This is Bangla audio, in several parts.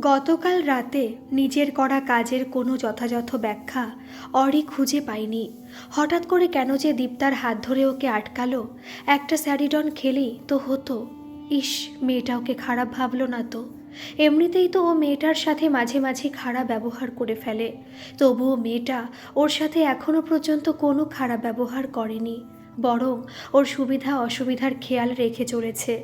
গতকাল রাতে নিজের করা কাজের কোনো যথাযথ ব্যাখ্যা অরি খুঁজে পায়নি। হঠাৎ করে কেন যে দীপ্তার হাত ধরে ওকে আটকালো, একটা স্যারিডন খেলেই তো হতো। ইস, মেয়েটা ওকে খারাপ ভাবলো না তো। এমনিতেই তো ও মেয়েটার সাথে মাঝে মাঝে খারাপ ব্যবহার করে ফেলে। তবুও মেয়েটা ওর সাথে এখনও পর্যন্ত কোনো খারাপ ব্যবহার করেনি, বরং ওর সুবিধা অসুবিধার খেয়াল রেখে চলেছে।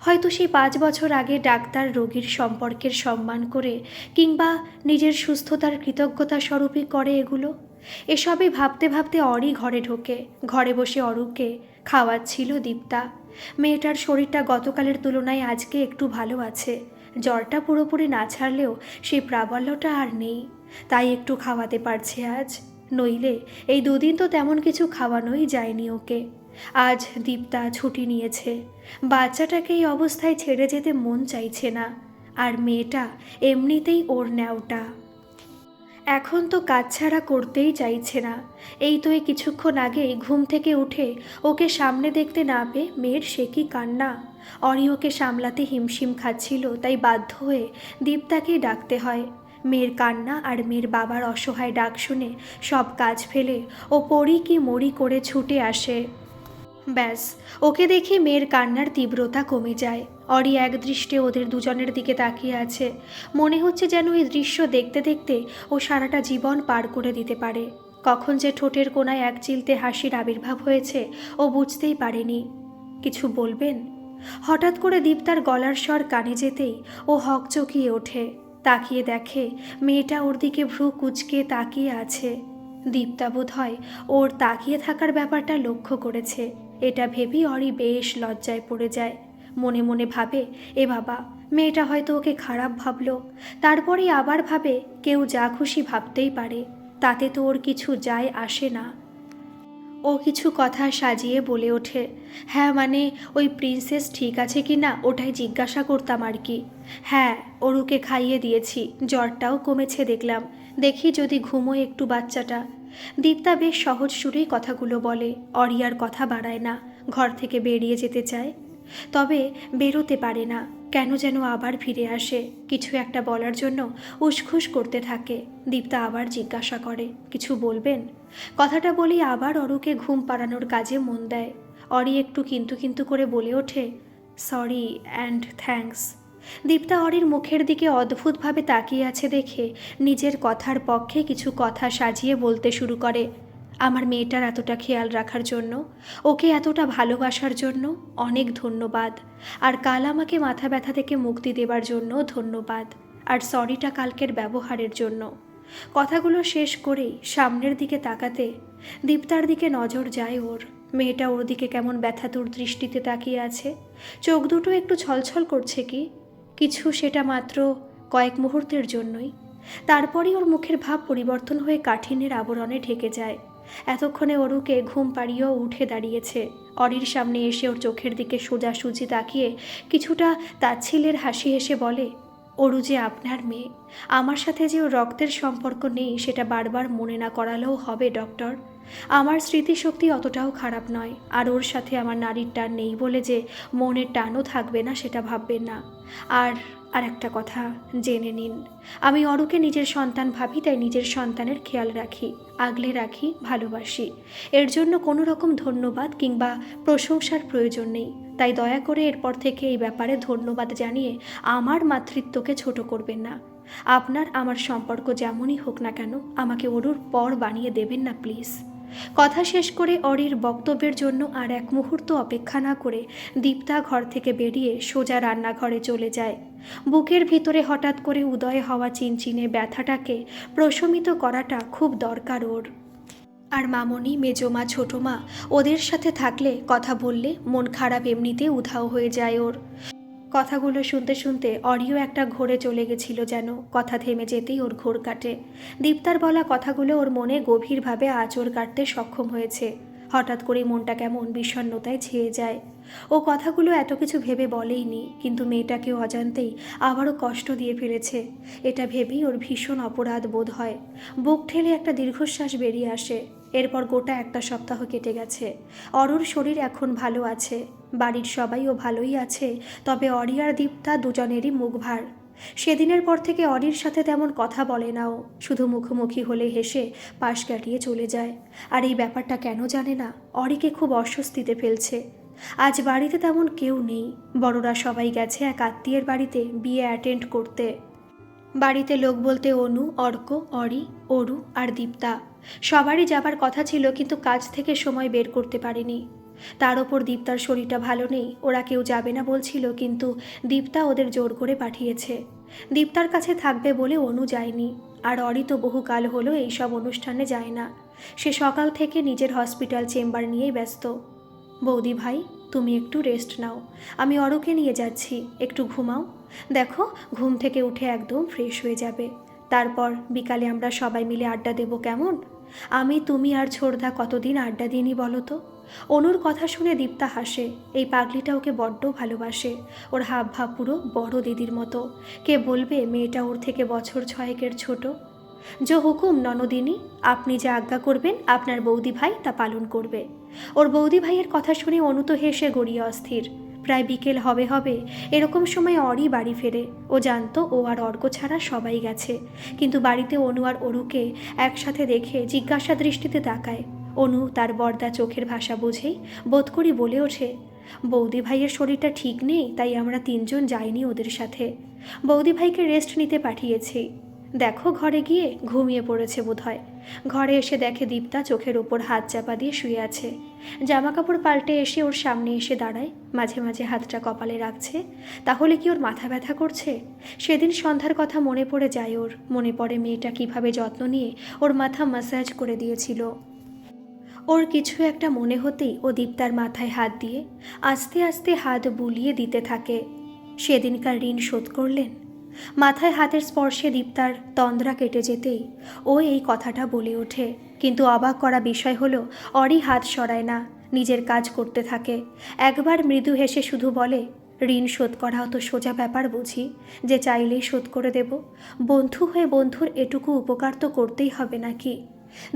হয়তো সেই পাঁচ বছর আগে ডাক্তার রোগীর সম্পর্কের সম্মান করে কিংবা নিজের সুস্থতার কৃতজ্ঞতা স্বরূপই করে এগুলো? এসবই ভাবতে ভাবতে অরি ঘরে ঢোকে, ঘরে বসে অরুকে খাওয়াচ্ছিল দীপ্তা। মেয়েটার শরীরটা গতকালের তুলনায় আজকে একটু ভালো আছে। জ্বরটা পুরোপুরি না ছাড়লেও সেই প্রাবল্যটা আর নেই। তাই একটু খাওয়াতে পারছে আজ। নইলে এই দুদিন তো তেমন কিছু খাওয়ানোই যায়নি ওকে। আজ দীপ্তা ছুটি নিয়েছে। বাচ্চাটাকে এই অবস্থায় ছেড়ে যেতে মন চাইছে না, আর মেয়েটা এমনিতেই ওর ন্যাওটা। এখন তো কাজ ছাড়া করতেই চাইছে না। এই তো এই কিছুক্ষণ আগেই ঘুম থেকে উঠে ওকে সামনে দেখতে না পেয়ে মেয়ের সে কি কান্না? অরি ওকে সামলাতে হিমশিম খাচ্ছিল, তাই বাধ্য হয়ে দীপ্তাকেই ডাকতে হয়। মেয়ের কান্না আর মেয়ের বাবার অসহায় ডাক শুনে সব কাজ ফেলে ও পড়ি কি মরি করে ছুটে আসে। ব্যাস, ওকে দেখে মেয়ের কান্নার তীব্রতা কমে যায়। অরি এক দৃষ্টে ওদের দুজনের দিকে তাকিয়ে আছে। মনে হচ্ছে যেন এই দৃশ্য দেখতে দেখতে ও সারাটা জীবন পার করে দিতে পারে। কখন যে ঠোঁটের কোনায় এক চিলতে হাসির আবির্ভাব হয়েছে, ও বুঝতেই পারেনি। কিছু বলবেন? হঠাৎ করে দীপ্তার গলার স্বর কানে যেতেই ও হক চকিয়ে ওঠে। তাকিয়ে দেখে মেয়েটা ওর দিকে ভ্রু কুচকে তাকিয়ে আছে। দীপ্তা বোধ হয় ওর তাকিয়ে থাকার ব্যাপারটা লক্ষ্য করেছে। এটা ভেবেই অরি বেশ লজ্জায় পড়ে যায়। মনে মনে ভাবে, এ বাবা, মেয়েটা হয়তো ওকে খারাপ ভাবলো। তারপরেই আবার ভাবে, কেউ যা খুশি ভাবতেই পারে। তাতে তো ওর কিছু যায় আসে না। ও কিছু কথা সাজিয়ে বলে ওঠে। হ্যাঁ মানে ওই প্রিন্সেস ঠিক আছে কি না, ওটাই জিজ্ঞাসা করতাম আর কি। হ্যাঁ ওরুকে খাইয়ে দিয়েছি, জ্বরটাও কমেছে দেখলাম। দেখি যদি ঘুমোয় একটু বাচ্চাটা। দীপ্তা বেশ সহজ সুরেই কথাগুলো বলে, অরিয়ার কথা বাড়ায় না, ঘর থেকে বেরিয়ে যেতে চায়। তবে বেরোতে পারে না, কেন যেন আবার ফিরে আসে। কিছু একটা বলার জন্য উসখুস করতে থাকে। দীপ্তা আবার জিজ্ঞাসা করে, কিছু বলবেন? কথাটা বলি আবার অরুকে ঘুম পাড়ানোর কাজে মন দেয়। অরি একটু কিন্তু কিন্তু করে বলে ওঠে, সরি অ্যান্ড থ্যাঙ্কস। দীপ্তা অরির মুখের দিকে অদ্ভুতভাবে তাকিয়ে আছে দেখে নিজের কথার পক্ষে কিছু কথা সাজিয়ে বলতে শুরু করে, আমার মেয়েটার এতটা খেয়াল রাখার জন্য, ওকে এতটা ভালোবাসার জন্য অনেক ধন্যবাদ, আর কাল আমাকে মাথা ব্যথা থেকে মুক্তি দেবার জন্য ধন্যবাদ, আর সরিটা কালকের ব্যবহারের জন্য। কথাগুলো শেষ করেই সামনের দিকে তাকাতে দীপ্তার দিকে নজর যায় ওর। মেয়েটা ওর দিকে কেমন ব্যথাতুর দৃষ্টিতে তাকিয়ে আছে, চোখ দুটো একটু ছলছল করছে কি? কিছু সেটা মাত্র কয়েক মুহূর্তের জন্যই। তারপরই ওর মুখের ভাব পরিবর্তন হয়ে কাঠিন্যের আবরণে ঢেকে যায়। এতক্ষণে অরুকে ঘুম পাড়িয়েও উঠে দাঁড়িয়েছে। অরির সামনে এসে ওর চোখের দিকে সোজাসুজি তাকিয়ে কিছুটা তাচ্ছিলের হাসি হেসে বলে, অরু যে আপনার মেয়ে। আমার সাথে যে ওর রক্তের সম্পর্ক নেই, সেটা বারবার মনে না করালেও হবে, ডক্টর। আমার স্মৃতিশক্তি অতটাও খারাপ নয়, আর ওর সাথে আমার নারীর টান নেই বলে যে মনের টানও থাকবে না সেটা ভাববেন না। আর আর একটা কথা, জেনে নিন, আমি অরুকে নিজের সন্তান ভাবি, তাই নিজের সন্তানের খেয়াল রাখি, আগলে রাখি, ভালোবাসি। এর জন্য কোনো রকম ধন্যবাদ কিংবা প্রশংসার প্রয়োজন নেই। তাই দয়া করে এরপর থেকে এই ব্যাপারে ধন্যবাদ জানিয়ে আমার মাতৃত্বকে ছোট করবেন না। আপনার, আমার সম্পর্ক যেমনই হোক না কেন, আমাকে অরুর পর বানিয়ে দেবেন না, প্লিজ। কথা শেষ করে অরির বক্তব্যের জন্য আর এক মুহূর্ত অপেক্ষা না করে দীপ্তা ঘর থেকে বেরিয়ে সোজা রান্নাঘরে চলে যায়। বুকের ভিতরে হঠাৎ করে উদয় হওয়া চিনচিনে ব্যথাটাকে প্রশমিত করাটা খুব দরকার ওর। আর মামনি, মেজমা ছোটো মা ওদের সাথে থাকলে কথা বললে মন খারাপ এমনিতে উধাও হয়ে যায় ওর। কথাগুলো শুনতে শুনতে অরিও একটা ঘোরে চলে গেছিল যেন। কথা থেমে যেতেই ওর ঘোর কাটে। দীপ্তার বলা কথাগুলো ওর মনে গভীরভাবে আঁচড় কাটতে সক্ষম হয়েছে। হঠাৎ করে মনটা কেমন বিষণ্ণতায় ছেয়ে যায়। ও কথাগুলো এত কিছু ভেবে বলেইনি, কিন্তু মেয়েটাকে অজান্তেই আবারও কষ্ট দিয়ে ফেলেছে। এটা ভেবেই ওর ভীষণ অপরাধ বোধ হয়। বুক ঠেলে একটা দীর্ঘশ্বাস বেরিয়ে আসে। এরপর গোটা একটা সপ্তাহ কেটে গেছে। অরুর শরীর এখন ভালো আছে। বাড়ির সবাইও ভালোই আছে, তবে অরিয়ার দীপ্তা দুজনেরই মুখ ভার। সেদিনের পর থেকে অরির সাথে তেমন কথা বলে না ও শুধু মুখোমুখি হলে হেসে পাশ কাটিয়ে চলে যায়। আর এই ব্যাপারটা কেন জানে না? অরিকে খুব অস্বস্তিতে ফেলছে। আজ বাড়িতে তেমন কেউ নেই। বড়রা সবাই গেছে এক আত্মীয়ের বাড়িতে বিয়ে অ্যাটেন্ড করতে। বাড়িতে লোক বলতে অনু, অর্ক, অরি, অরু আর দীপ্তা। সবারই যাবার কথা ছিল কিন্তু কাজ থেকে সময় বের করতে পারেনি। তার ওপর দীপ্তার শরীরটা ভালো নেই, ওরা কেউ যাবে না বলছিল কিন্তু দীপ্তা ওদের জোর করে পাঠিয়েছে। দীপ্তার কাছে থাকবে বলে অনু যায়নি, আর অরি তো বহুকাল হলো এইসব অনুষ্ঠানে যায় না। সে সকাল থেকে নিজের হসপিটাল চেম্বার নিয়েই ব্যস্ত। বৌদি ভাই, তুমি একটু রেস্ট নাও। আমি অরকে নিয়ে যাচ্ছি। একটু ঘুমাও। দেখো, ঘুম থেকে উঠে একদম ফ্রেশ হয়ে যাবে। তারপর বিকালে আমরা সবাই মিলে আড্ডা দেব কেমন? আমি, তুমি আর ছোড়দা কতদিন আড্ডা দিইনি বলো তো? অনুর কথা শুনে দীপ্তা হাসে। এই পাগলিটা ওকে বড্ড ভালোবাসে। ওর হাব ভাব পুরো বড় দিদির মতো। কে বলবে, মেয়েটা ওর থেকে বছর ছয়েকের ছোট? যে হুকুম ননদিনী, আপনি যা আজ্ঞা করবেন, আপনার বৌদি ভাই তা পালন করবে। ওর বৌদি ভাইয়ের কথা শুনে অনু তো হেসে গড়িয়ে অস্থির। প্রায় বিকেল হবে হবে, এরকম সময় অরই বাড়ি ফেরে। ও জানতো ও আর অর্ক ছাড়া সবাই গেছে। কিন্তু বাড়িতে অনু আর অরুকে একসাথে দেখে জিজ্ঞাসা দৃষ্টিতে তাকায়। অনু তার বর্দা চোখের ভাষা বুঝেই বোধ করি বলে ওঠে, বৌদি ভাইয়ের শরীরটা ঠিক নেই, তাই আমরা তিনজন যাইনি ওদের সাথে। বৌদি ভাইকে রেস্ট নিতে পাঠিয়েছি। দেখো ঘরে গিয়ে ঘুমিয়ে পড়েছে বোধহয়। ঘরে এসে দেখে দীপ্তা চোখের ওপর হাত চাপা দিয়ে শুয়ে আছে। জামা কাপড় পাল্টে এসে ওর সামনে এসে দাঁড়ায়, মাঝে মাঝে হাতটা কপালে রাখছে। তাহলে কি ওর মাথা ব্যথা করছে? সেদিন সন্ধ্যার কথা মনে পড়ে যায় ওর। মনে পড়ে মেয়েটা কীভাবে যত্ন নিয়ে ওর মাথা ম্যাসাজ করে দিয়েছিল। ওর কিছু একটা মনে হতেই ও দীপ্তার মাথায় হাত দিয়ে আস্তে আস্তে হাত বুলিয়ে দিতে থাকে। সেদিনকার ঋণ শোধ করলেন? মাথায় হাতের স্পর্শে দীপ্তার তন্দ্রা কেটে যেতেই ও এই কথাটা বলে ওঠে। কিন্তু অবাক করা বিষয় হলো, অরি হাত সরায় না, নিজের কাজ করতে থাকে। একবার মৃদু হেসে শুধু বলে, ঋণ শোধ করা অত সোজা ব্যাপার বুঝি, যে চাইলেই শোধ করে দেব। বন্ধু হয়ে বন্ধুর এটুকু উপকার তো করতেই হবে নাকি?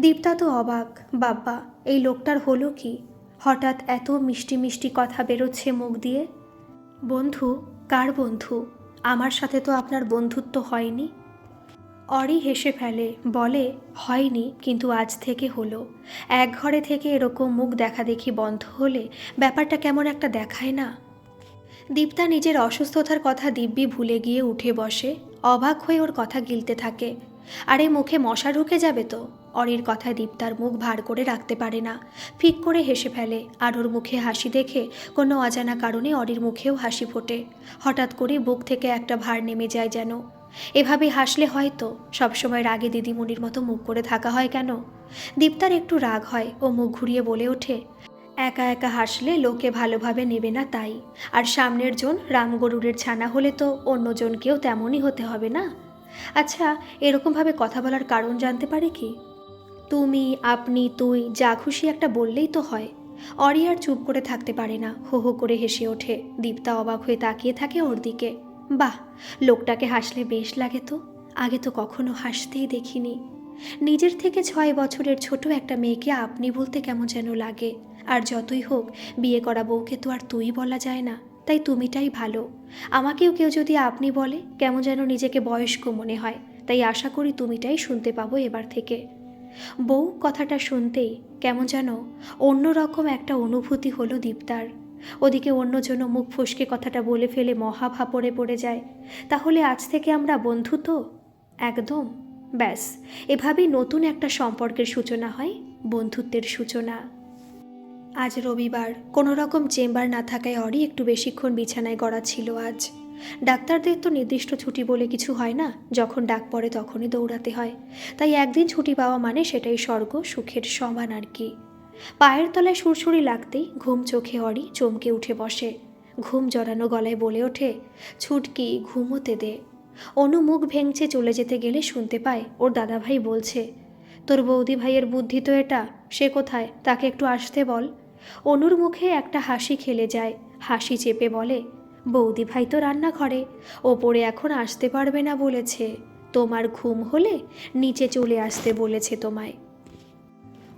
দীপ্তা তো অবাক, বাব্বা, এই লোকটার হলো কি? হঠাৎ এত মিষ্টি মিষ্টি কথা বেরোচ্ছে মুখ দিয়ে? বন্ধু, কার বন্ধু? আমার সাথে তো আপনার বন্ধুত্ব হয়নি? অরি হেসে ফেলে, বলে, হয়নি, কিন্তু আজ থেকে হলো। এক ঘরে থেকে এরকম মুখ দেখা দেখি বন্ধ হলে ব্যাপারটা কেমন একটা দেখায় না? দীপ্তা নিজের অসুস্থতার কথা দিব্যি ভুলে গিয়ে উঠে বসে, অবাক হয়ে ওর কথা গিলতে থাকে। আরে, মুখে মশা ঢুকে যাবে তো? অরির কথায় দীপ্তার মুখ ভার করে রাখতে পারে না। ফিক করে হেসে ফেলে। আর ওর মুখে হাসি দেখে কোনো অজানা কারণে অরির মুখেও হাসি ফোটে। হঠাৎ করে বুক থেকে একটা ভার নেমে যায় যেন। এভাবে হাসলে হয়তো সবসময় রাগে দিদিমণির মতো মুখ করে থাকা হয় কেন? দীপ্তার একটু রাগ হয় ও মুখ ঘুরিয়ে বলে ওঠে, একা একা হাসলে লোকে ভালোভাবে নেবে না তাই। আর সামনের জন রামগরুরের ছানা হলে তো অন্যজনকেও তেমনই হতে হবে না? আচ্ছা এরকমভাবে কথা বলার কারণ জানতে পারে কি? তুমি, আপনি, তুই, যা খুশি একটা বললেই তো হয়। অরি আর চুপ করে থাকতে পারে না। হো হো করে হেসে ওঠে। দীপ্তা অবাক হয়ে তাকিয়ে থাকে ওর দিকে। বাহ, লোকটাকে হাসলে বেশ লাগে তো। আগে তো কখনো হাসতেই দেখিনি। নিজের থেকে ছয় বছরের ছোট একটা মেয়েকে আপনি বলতে কেমন যেন লাগে। আর যতই হোক, বিয়ে করা বউকে তো আর তুই বলা যায় না। তাই তুমিটাই ভালো। আমাকেও কেউ যদি আপনি বলে, কেমন যেন নিজেকে বয়স্ক মনে হয়। তাই আশা করি তুমিটাই শুনতে পাবো এবার থেকে। বউ কথাটা শুনতেই কেমন যেন অন্যরকম একটা অনুভূতি হলো দীপ্তার। ওদিকে অন্যজন মুখ ফসকে কথাটা বলে ফেলে মহা ভাপড়ে পড়ে যায়। তাহলে আজ থেকে আমরা বন্ধু তো? একদম। ব্যাস, এভাবেই নতুন একটা সম্পর্কের সূচনা হয়, বন্ধুত্বের সূচনা। আজ রবিবার কোনো রকম চেম্বার না থাকায় অরি একটু বেশিক্ষণ বিছানায় গড়া ছিল আজ। ডাক্তারদের তো নির্দিষ্ট ছুটি বলে কিছু হয় না, যখন ডাক পড়ে তখনই দৌড়াতে হয়। তাই একদিন ছুটি পাওয়া মানে সেটাই স্বর্গ, সুখের সমান আর কি। পায়ের তলায় সুরসুরি লাগতেই ঘুম চোখে অরি চমকে উঠে বসে। ঘুম জড়ানো গলায় বলে ওঠে, ছুটকি, ঘুমোতে দে। অনু মুখ ভেঙচে চলে যেতে গেলে শুনতে পায়, ওর দাদাভাই বলছে, তোর বৌদি ভাইয়ের বুদ্ধি তো এটা, সে কোথায়? তাকে একটু আসতে বল। অনুর মুখে একটা হাসি খেলে যায়, হাসি চেপে বলে বৌদি ভাই তো রান্নাঘরে। ওপরে এখন আসতে পারবে না বলেছে। তোমার ঘুম হলে নিচে চলে আসতে বলেছে তোমায়।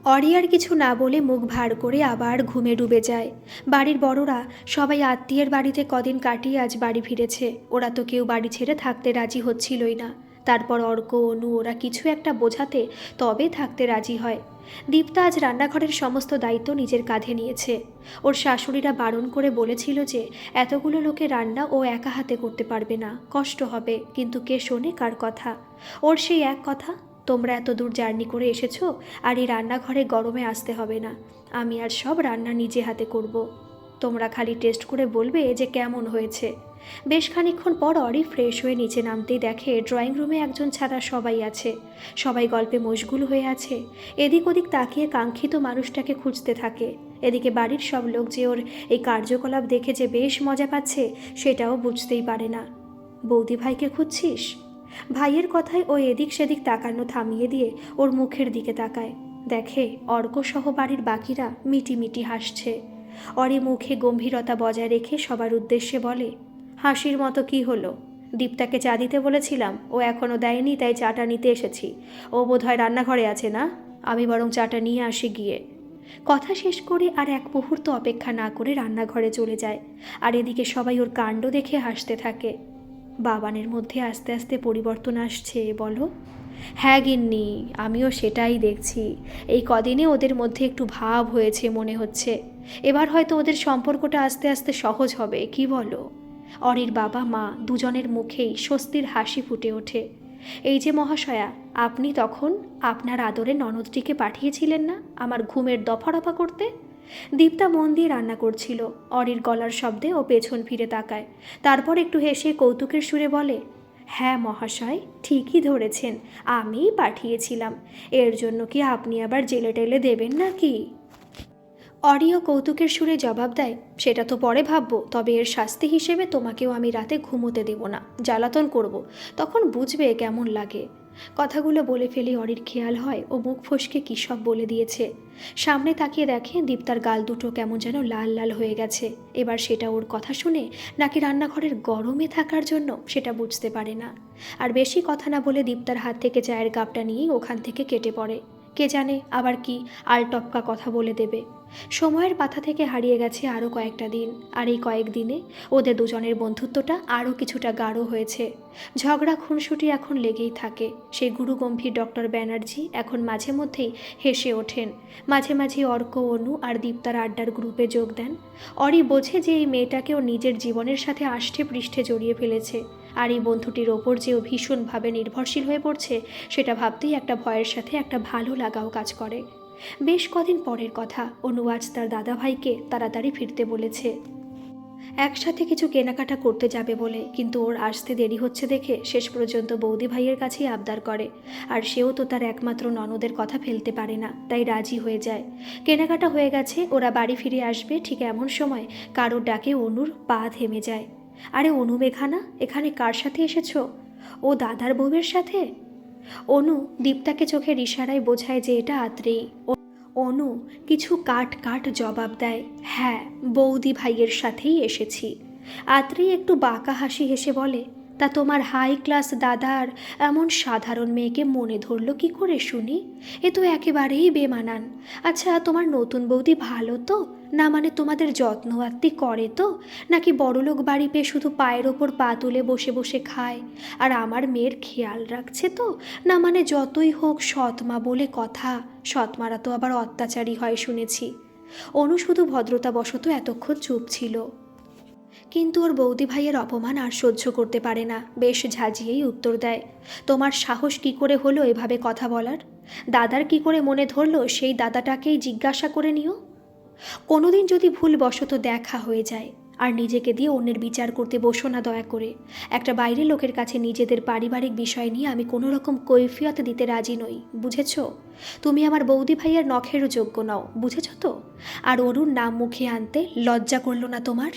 অরিয়ার কিছু না বলে মুখ ভার করে আবার ঘুমে ডুবে যায়। বাড়ির বড়রা সবাই আত্মীয়ের বাড়িতে কদিন কাটিয়ে আজ বাড়ি ফিরেছে। ওরা তো কেউ বাড়ি ছেড়ে থাকতে রাজি হচ্ছিলই না। তারপর অর্ক, অনু, ওরা কিছু একটা বোঝাতে তবে থাকতে রাজি হয়। দীপ্তা আজ রান্নাঘরের সমস্ত দায়িত্ব নিজের কাঁধে নিয়েছে। ওর শাশুড়িরা বারণ করে বলেছিল যে, এতগুলো লোকে রান্না ও একা হাতে করতে পারবে না, কষ্ট হবে, কিন্তু কে শোনে কার কথা? ওর সেই এক কথা, তোমরা এত দূর জার্নি করে এসেছ, আর এই রান্নাঘরে গরমে আসতে হবে না। আমি আর সব রান্না নিজে হাতে করব। তোমরা খালি টেস্ট করে বলবে যে কেমন হয়েছে। বেশ খানিক্ষণ পর অরি ফ্রেশ হয়ে নিচে নামতেই দেখে ড্রয়িং রুমে একজন ছাড়া সবাই আছে। সবাই গল্পে মশগুল হয়ে আছে। এদিক ওদিক তাকিয়ে কাঙ্ক্ষিত মানুষটাকে খুঁজতে থাকে। এদিকে বাড়ির সব লোক যে ওর এই কার্যকলাপ দেখে যে বেশ মজা পাচ্ছে, সেটাও বুঝতেই পারে না। বৌদি ভাইকে খুঁজছিস? ভাইয়ের কথায় ও এদিক সেদিক তাকানো থামিয়ে দিয়ে ওর মুখের দিকে তাকায়। দেখে অর্কসহ বাড়ির বাকিরা মিটিমিটি হাসছে। অরি মুখে গম্ভীরতা বজায় রেখে সবার উদ্দেশ্যে বলে হাসির মতো কি হলো? দীপটাকে চা দিতে বলেছিলাম, ও এখনও দেয়নি, তাই চাটা নিতে এসেছি। ও বোধহয় রান্নাঘরে আছে না? আমি বরং চাটা নিয়ে আসি গিয়ে। কথা শেষ করে আর এক মুহূর্ত অপেক্ষা না করে রান্নাঘরে চলে যায়। আর এদিকে সবাই ওর কাণ্ড দেখে হাসতে থাকে। বাবানের মধ্যে আস্তে আস্তে পরিবর্তন আসছে, বলো? হ্যাঁ গিন্নি, আমিও সেটাই দেখছি। এই কদিনে ওদের মধ্যে একটু ভাব হয়েছে মনে হচ্ছে। এবার হয়তো ওদের সম্পর্কটা আস্তে আস্তে সহজ হবে, কি বলো? অরির বাবা মা দুজনের মুখেই স্বস্তির হাসি ফুটে ওঠে। এই যে মহাশয়া, আপনি তখন আপনার আদরে ননদটিকে পাঠিয়েছিলেন না আমার ঘুমের দফারফা করতে? দীপ্তা মন দিয়ে রান্না করছিল। অরির গলার শব্দে ও পেছন ফিরে তাকায়। তারপর একটু হেসে কৌতুকের সুরে বলে হ্যাঁ মহাশয়, ঠিকই ধরেছেন, আমিই পাঠিয়েছিলাম। এর জন্য কি আপনি আবার জেলে টেলে দেবেন নাকি? অরিও কৌতুকের সুরে জবাব দেয়, সেটা তো পরে ভাববো, তবে এর শাস্তি হিসেবে তোমাকেও আমি রাতে ঘুমোতে দেব না, জ্বালাতন করব, তখন বুঝবে কেমন লাগে। কথাগুলো বলে ফেলে অরির খেয়াল হয় ও মুখ ফসকে কী সব বলে দিয়েছে। সামনে তাকিয়ে দেখে দীপ্তার গাল দুটো কেমন যেন লাল লাল হয়ে গেছে, এবার সেটা ওর কথা শুনে নাকি রান্নাঘরের গরমে থাকার জন্য সেটা বুঝতে পারে না। আর বেশি কথা না বলে দীপ্তার হাত থেকে চায়ের কাপটা নিয়েই ওখান থেকে কেটে পড়ে। কে জানে আবার কি আর টপকা কথা বলে দেবে। সময়ের পাথা থেকে হারিয়ে গেছে আরও কয়েকটা দিন, আর এই কয়েকদিনে ওদের দুজনের বন্ধুত্বটা আরও কিছুটা গাঢ় হয়েছে। ঝগড়া খুনসুটি এখন লেগেই থাকে। সেই গুরুগম্ভীর ডক্টর ব্যানার্জি এখন মাঝে মধ্যেই হেসে ওঠেন। মাঝে মাঝে অর্ক, অনু আর দীপ্তার আড্ডার গ্রুপে যোগ দেন। অরি বোঝে যে এই মেয়েটাকেও নিজের জীবনের সাথে আষ্টে পৃষ্ঠে জড়িয়ে ফেলেছে। আর এই বন্ধুটির ওপর যে ও ভীষণভাবে নির্ভরশীল হয়ে পড়ছে, সেটা ভাবতেই একটা ভয়ের সাথে একটা ভালো লাগাও কাজ করে। বেশ কদিন পরের কথা, অনু আজ তার দাদাভাইকে তাড়াতাড়ি ফিরতে বলেছে। একসাথে কিছু কেনাকাটা করতে যাবে বলে, কিন্তু ওর আসতে দেরি হচ্ছে দেখে শেষ পর্যন্ত বৌদি ভাইয়ের কাছেই আবদার করে। আর সেও তো তার একমাত্র ননদের কথা ফেলতে পারে না, তাই রাজি হয়ে যায়। কেনাকাটা হয়ে গেছে, ওরা বাড়ি ফিরে আসবে ঠিক এমন সময় কারোর ডাকে অনুর পা থেমে যায়। আরে অনু মেঘানা, এখানে কার সাথে এসেছ? ও দাদার বউয়ের সাথে? অনু দীপ্তাকে চোখের ইশারায় বোঝায় যে এটা আত্রেই অনু কিছু কাট কাট জবাব দেয় হ্যাঁ বৌদি ভাইয়ের সাথেই এসেছি। আত্রেই একটু বাঁকা হাসি হেসে বলে তা তোমার হাই ক্লাস দাদার এমন সাধারণ মেয়েকে মনে ধরলো কি করে শুনি? এ তো একেবারেই বেমানান। আচ্ছা তোমার নতুন বৌদি ভালো তো? না মানে তোমাদের যত্ন আত্মি করে তো? নাকি বড়লোক বাড়ি পেয়ে শুধু পায়ের ওপর পা তুলে বসে বসে খায়? আর আমার মেয়ের খেয়াল রাখছে তো? না মানে যতই হোক সৎমা বলে কথা। সৎমারা তো আবার অত্যাচারী হয় শুনেছি। অনু শুধু ভদ্রতাবশত এতক্ষণ চুপ ছিল। কিন্তু ওর বৌদি ভাইয়ের অপমান আর সহ্য করতে পারে না। বেশ ঝাঁঝিয়েই উত্তর দেয়, তোমার সাহস কি করে হলো এভাবে কথা বলার? দাদার কি করে মনে ধরলো সেই দাদাটাকেই জিজ্ঞাসা করে নিও? কোনোদিন যদি ভুলবশত দেখা হয়ে যায়, আর নিজেকে দিয়ে অন্যের বিচার করতে বসো না দয়া করে। একটা বাইরের লোকের কাছে নিজেদের পারিবারিক বিষয় নিয়ে আমি কোনো রকম কৈফিয়ত দিতে রাজি নই, বুঝেছ? তুমি আমার বৌদি ভাইয়ের নখেরও যোগ্য নও, বুঝেছ তো? আর অরুণ নাম মুখে আনতে লজ্জা করল না তোমার?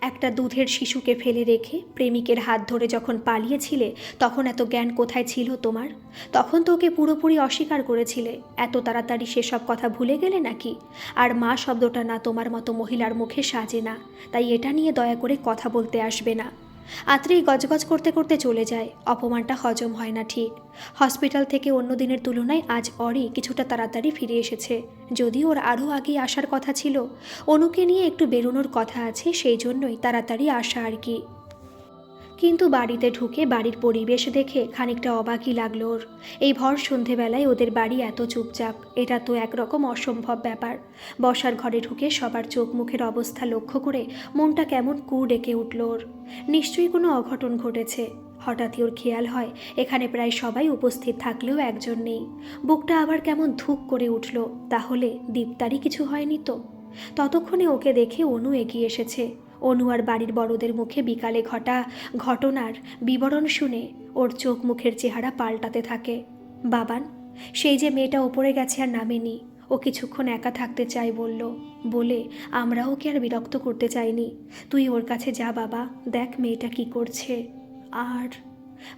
একটা দুধের শিশুকে ফেলে রেখে প্রেমিকের হাত ধরে যখন পালিয়েছিলে, তখন এত জ্ঞান কোথায় ছিল তোমার? তখন তো ওকে পুরোপুরি অস্বীকার করেছিলে। এত তাড়াতাড়ি সেসব কথা ভুলে গেলে নাকি? আর মা শব্দটা না তোমার মতো মহিলার মুখে সাজে না। তাই এটা নিয়ে দয়া করে কথা বলতে আসবে না। আত্রেই গজগজ করতে করতে চলে যায়। অপমানটা হজম হয় না ঠিক। হসপিটাল থেকে অন্য দিনের তুলনায় আজ অরি কিছুটা তাড়াতাড়ি ফিরে এসেছে। যদি ওর আরও আগে আসার কথা ছিল, অনুকে নিয়ে একটু বেরোনোর কথা আছে, সেই জন্যই তাড়াতাড়ি আসা আর কি। কিন্তু বাড়িতে ঢুকে বাড়ির পরিবেশ দেখে খানিকটা অবাকই লাগল ওর। এই ভর সন্ধেবেলায় ওদের বাড়ি এত চুপচাপ, এটা তো একরকম অসম্ভব ব্যাপার। বসার ঘরে ঢুকে সবার চোখ মুখের অবস্থা লক্ষ্য করে মনটা কেমন কু ডেকে উঠল ওর। নিশ্চয়ই কোনো অঘটন ঘটেছে। হঠাৎই ওর খেয়াল হয়, এখানে প্রায় সবাই উপস্থিত থাকলেও একজন নেই। বুকটা আবার কেমন ধুক করে উঠল, তাহলে দীপ্তারই কিছু হয়নি তো? ততক্ষণে ওকে দেখে অনু এগিয়ে এসেছে। অনু আর বাড়ির বড়দের মুখে বিকালে ঘটা ঘটনার বিবরণ শুনে ওর চোখ মুখের চেহারা পাল্টাতে থাকে। বাবান, সেই যে মেয়েটা ওপরে গেছে আর নামেনি, ও কিছুক্ষণ একা থাকতে চাই বলল, বলে, আমরা ওকে আর বিরক্ত করতে চাইনি। তুই ওর কাছে যা বাবা, দেখ মেয়েটা কি করছে। আর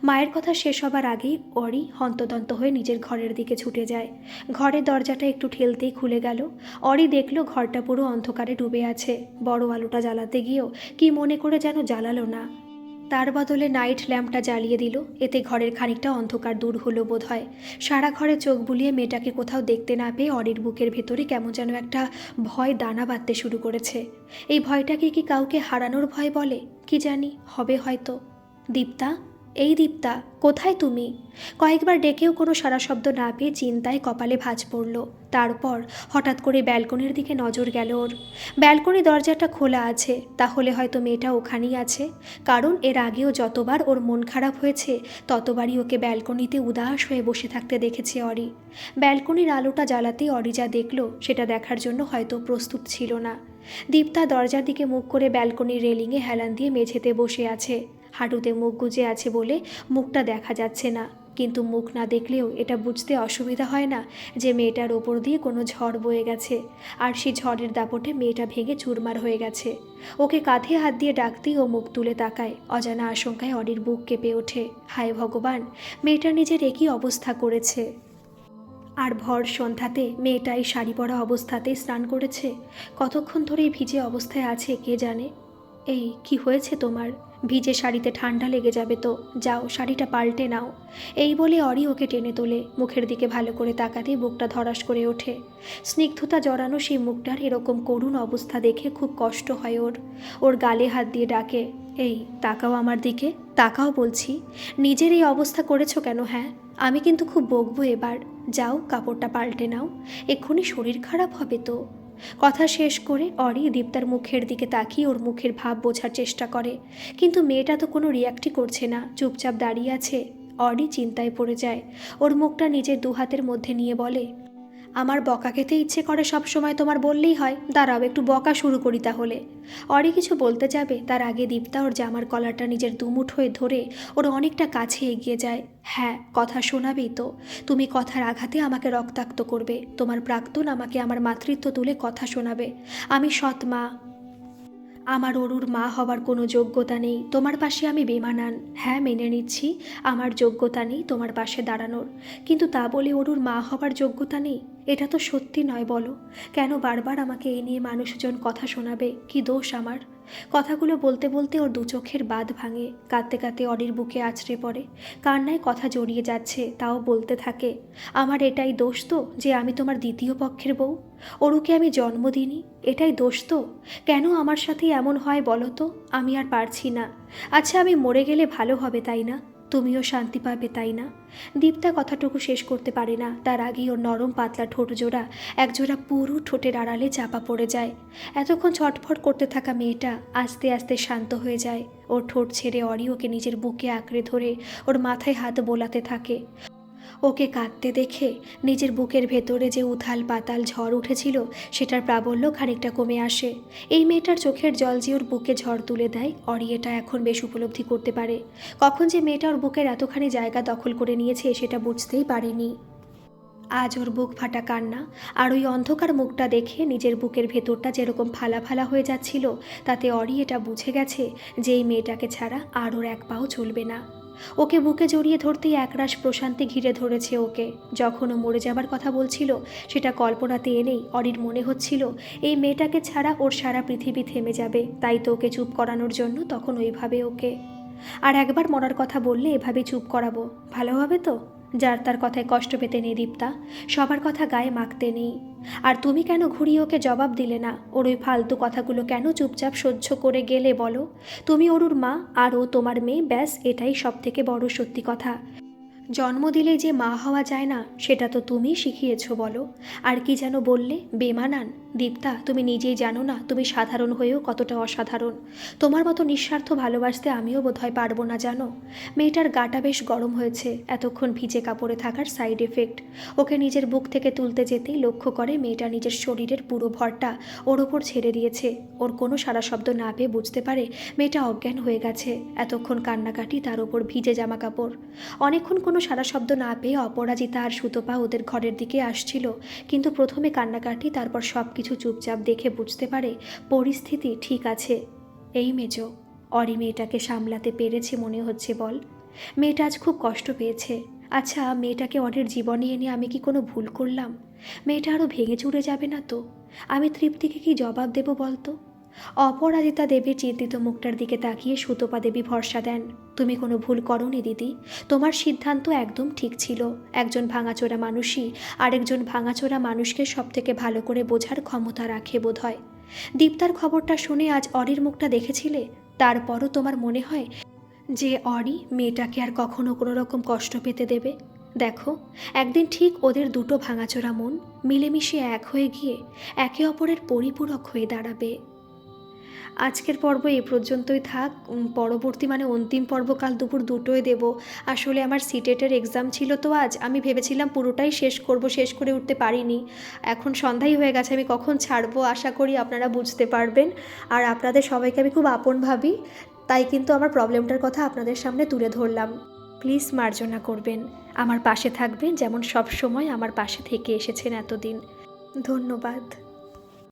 মায়ের কথা শেষ হবার আগেই অরি হন্তদন্ত হয়ে নিজের ঘরের দিকে ছুটে যায়। ঘরের দরজাটা একটু ঠেলতেই খুলে গেল। অরি দেখল ঘরটা পুরো অন্ধকারে ডুবে আছে। বড় আলোটা জ্বালাতে গিয়েও কি মনে করে যেন জ্বালালো না। তার বদলে নাইট ল্যাম্পটা জ্বালিয়ে দিল। এতে ঘরের খানিকটা অন্ধকার দূর হলো বোধ হয় সারা ঘরে চোখ বুলিয়ে মেয়েটাকে কোথাও দেখতে না পেয়ে অরির বুকের ভেতরে কেমন যেন একটা ভয় দানা বাঁধতে শুরু করেছে। এই ভয়টাকে কি কাউকে হারানোর ভয় বলে? কি জানি? হবে হয়তো। দীপ্তা? এই দীপ্তা, কোথায় তুমি? কয়েকবার ডেকেও কোনো সারা শব্দ না পেয়ে চিন্তায় কপালে ভাঁজ পড়ল। তারপর হঠাৎ করে ব্যালকনির দিকে নজর গেল ওর। ব্যালকনি দরজাটা খোলা আছে, তাহলে হয়তো মেয়েটা ওখানেই আছে। কারণ এর আগেও যতবার ওর মন খারাপ হয়েছে, ততবারই ওকে ব্যালকনিতে উদাস হয়ে বসে থাকতে দেখেছে অরি। ব্যালকনির আলোটা জ্বালাতেই অরি যা দেখল, সেটা দেখার জন্য হয়তো প্রস্তুত ছিল না। দীপ্তা দরজার দিকে মুখ করে ব্যালকনির রেলিংয়ে হেলান দিয়ে মেঝেতে বসে আছে। হাঁটুতে মুখ গুজে আছে বলে মুখটা দেখা যাচ্ছে না। কিন্তু মুখ না দেখলেও এটা বুঝতে অসুবিধা হয় না যে মেয়েটার ওপর দিয়ে কোনো ঝড় বয়ে গেছে। আর সেই ঝড়ের দাপটে মেয়েটা ভেঙে চুরমার হয়ে গেছে। ওকে কাঁধে হাত দিয়ে ডাকতেই ও মুখ তুলে তাকায়। অজানা আশঙ্কায় অডির বুক কেঁপে ওঠে। হায় ভগবান, মেয়েটা নিজের একই অবস্থা করেছে। আর ভর সন্ধ্যাতে মেয়েটা এই শাড়ি পরা অবস্থাতেই স্নান করেছে। কতক্ষণ ধরে ভিজে অবস্থায় আছে কে জানে? এই, কি হয়েছে তোমার? ভিজে শাড়িতে ঠান্ডা লেগে যাবে তো, যাও, শাড়িটা পাল্টে নাও। এই বলে অরি ওকে টেনে তোলে, মুখের দিকে ভালো করে তাকাতেই বুকটা ধরাস করে ওঠে। স্নিগ্ধতা জড়ানো সেই মুখটার এরকম করুণ অবস্থা দেখে খুব কষ্ট হয় ওর। ওর গালে হাত দিয়ে ডাকে, এই, তাকাও আমার দিকে, তাকাও বলছি, নিজের এই অবস্থা করেছ কেন হ্যাঁ? আমি কিন্তু খুব বকবো এবার। যাও, কাপড়টা পাল্টে নাও, এক্ষুনি শরীর খারাপ হবে তো। কথা শেষ করে অরি দীপ্তার মুখের দিকে তাকিয়ে ওর মুখের ভাব বোঝার চেষ্টা করে। কিন্তু মেয়েটা তো কোনো রিয়াক্টই করছে না, চুপচাপ দাঁড়িয়ে আছে। অরি চিন্তায় পড়ে যায়। ওর মুখটা নিজের দুহাতের মধ্যে নিয়ে বলে আমার বকা খেতে ইচ্ছে করে সব সময় তোমার বললেই হয়। দাঁড়াও, একটু বকা শুরু করি তাহলে। অরে কিছু বলতে যাবে? তার আগে দীপ্তা ওর জামার কলারটা নিজের দুমুঠ হয়ে ধরে ওর অনেকটা কাছে এগিয়ে যায়। হ্যাঁ কথা শোনাবেই তো। তুমি কথার আঘাতে আমাকে রক্তাক্ত করবে। তোমার প্রাক্তন আমাকে আমার মাতৃত্ব তুলে কথা শোনাবে। আমি সৎ মা আমার অরুর মা হবার কোনো যোগ্যতা নেই। তোমার পাশে আমি বেমানান। হ্যাঁ মেনে নিচ্ছি, আমার যোগ্যতা নেই তোমার পাশে দাঁড়ানোর। কিন্তু তা বলে অরুর মা হবার যোগ্যতা নেই? এটা তো সত্যি নয় বলো। কেন বারবার আমাকে এ নিয়ে মানুষজন কথা শোনাবে? কি দোষ আমার? কথাগুলো বলতে বলতে ওর দু চোখের বাঁধ ভাঙে, কাঁদতে কাঁদতে অরির বুকে আছড়ে পড়ে। কান্নায় কথা জড়িয়ে যাচ্ছে, তাও বলতে থাকে, আমার এটাই দোষ তো যে আমি তোমার দ্বিতীয় পক্ষের বউ। ওরুকে আমি জন্ম দিইনি, এটাই দোষ তো। কেন আমার সাথে এমন হয় বলো তো? আমি আর পারছি না। আচ্ছা আমি মরে গেলে ভালো হবে, তাই না? তুমিও শান্তি পাবে, তাই না? দীপ্তা কথাটুকু শেষ করতে পারে না। তার আগেই ওর নরম পাতলা ঠোঁট জোড়া একজোড়া পুরো ঠোঁটের আড়ালে চাপা পড়ে যায়। এতক্ষণ ছটফট করতে থাকা মেয়েটা আস্তে আস্তে শান্ত হয়ে যায়। ওর ঠোঁট ছেড়ে অরিওকে নিজের বুকে আঁকড়ে ধরে ওর মাথায় হাত বোলাতে থাকে। ওকে কাঁদতে দেখে নিজের বুকের ভেতরে যে উথাল পাতাল ঝড় উঠেছিল, সেটার প্রাবল্য খানিকটা কমে আসে। এই মেয়েটার চোখের জল যে ওর বুকে ঝড় তুলে দেয়, অরিয়েটা এখন বেশ উপলব্ধি করতে পারে। কখন যে মেয়েটা ওর বুকের এতখানি জায়গা দখল করে নিয়েছে, সেটা বুঝতেই পারেনি। আজ ওর বুক ফাটা কান্না, আর ওই অন্ধকার মুখটা দেখে নিজের বুকের ভেতরটা যেরকম ফালা ফালা হয়ে যাচ্ছিল, তাতে অরি এটা বুঝে গেছে যে এই মেয়েটাকে ছাড়া আর ওর এক পাও চলবে না। ওকে বুকে জড়িয়ে ধরতেই একরাশ প্রশান্তি ঘিরে ধরেছে ওকে। যখন ও মরে যাবার কথা বলছিল, সেটা কল্পনাতে এনেই অরির মনে হচ্ছিল, এই মেয়েটাকে ছাড়া ওর সারা পৃথিবী থেমে যাবে, তাই তো ওকে চুপ করানোর জন্য তখন ওইভাবে ওকে। আর একবার মরার কথা বললে এভাবে চুপ করাবো, ভালো হবে তো? যার তার কথায় কষ্ট পেতে নেই দীপ্তা। সবার কথা গায়ে মাখতে নেই। আর তুমি কেন ঘুরিয়ে ওকে জবাব দিলে না? ওর ওই ফালতু কথাগুলো কেন চুপচাপ সহ্য করে গেলে বলো? তুমি অরুর মা, আর ও তোমার মেয়ে, ব্যাস, এটাই সব থেকে বড় সত্যি কথা। জন্ম দিলে যে মা হওয়া যায় না, সেটা তো তুমি শিখিয়েছো বলো। আর কি যেন বললে বেমানান দীপ্তা, তুমি নিজেই জানো না, তুমি সাধারণ হয়েও কতটা অসাধারণ। তোমার মতো নিঃস্বার্থ ভালোবাসতে আমিও বোধহয় পারব না, জানো। মেয়েটার গাটা বেশ গরম হয়েছে, এতক্ষণ ভিজে কাপড়ে থাকার সাইড এফেক্ট। ওকে নিজের বুক থেকে তুলতে যেতেই লক্ষ্য করে মেয়েটা নিজের শরীরের পুরো ভরটা ওর ওপর ছেড়ে দিয়েছে। ওর কোনো সারা শব্দ না পেয়ে বুঝতে পারে মেয়েটা অজ্ঞান হয়ে গেছে, এতক্ষণ কান্নাকাটি তার ওপর ভিজে জামা কাপড়। অনেকক্ষণ কোনো সারা শব্দ না পেয়ে অপরাজিতা আর সুতপা ওদের ঘরের দিকে আসছিল। কিন্তু প্রথমে কান্নাকাটি, তারপর সব কিছু চুপচাপ দেখে বুঝতে পারে পরিস্থিতি ঠিক আছে। এই মেজো, অরি মেয়েটাকে সামলাতে পেরেছে মনে হচ্ছে বল। মেয়েটা আজ খুব কষ্ট পেয়েছে। আচ্ছা মেয়েটাকে অরের জীবনে এনে আমি কি কোনো ভুল করলাম? মেয়েটা আরও ভেঙে চুরে যাবে না তো? আমি তৃপ্তিকে কি জবাব দেব বলতো? অপরাজিতা দেবীর চিন্তিত মুখটার দিকে তাকিয়ে সুতপা দেবী ভরসা দেন। তুমি কোনো ভুল করনি, দিদি। তোমার সিদ্ধান্ত একদম ঠিক ছিল। একজন ভাঙাচোরা মানুষই আরেকজন ভাঙাচোরা মানুষকে সবথেকে ভালো করে বোঝার ক্ষমতা রাখে বোধ হয় দীপ্তার খবরটা শুনে আজ অরির মুখটা দেখেছিলে? তারপরও তোমার মনে হয় যে অরি মেয়েটাকে আর কখনো কোনো রকম কষ্ট পেতে দেবে? দেখো, একদিন ঠিক ওদের দুটো ভাঙাচোরা মন মিলেমিশে এক হয়ে গিয়ে একে অপরের পরিপূরক হয়ে দাঁড়াবে। আজকের পর্ব এই পর্যন্তই থাক। পরবর্তী মানে অন্তিম পর্ব কাল দুপুর দুটোয় দেব। আসলে আমার সিটেটের এক্সাম ছিল তো আজ। আমি ভেবেছিলাম পুরোটাই শেষ করব, শেষ করে উঠতে পারিনি। এখন সন্ধ্যাই হয়ে গেছে, আমি কখন ছাড়বো আশা করি আপনারা বুঝতে পারবেন। আর আপনাদের সবাইকে আমি খুব আপন ভাবি, তাই কিন্তু আমার প্রবলেমটার কথা আপনাদের সামনে তুলে ধরলাম। প্লিজ মার্জনা করবেন। আমার পাশে থাকবেন যেমন সব সময় আমার পাশে থেকে এসেছেন এতদিন। ধন্যবাদ।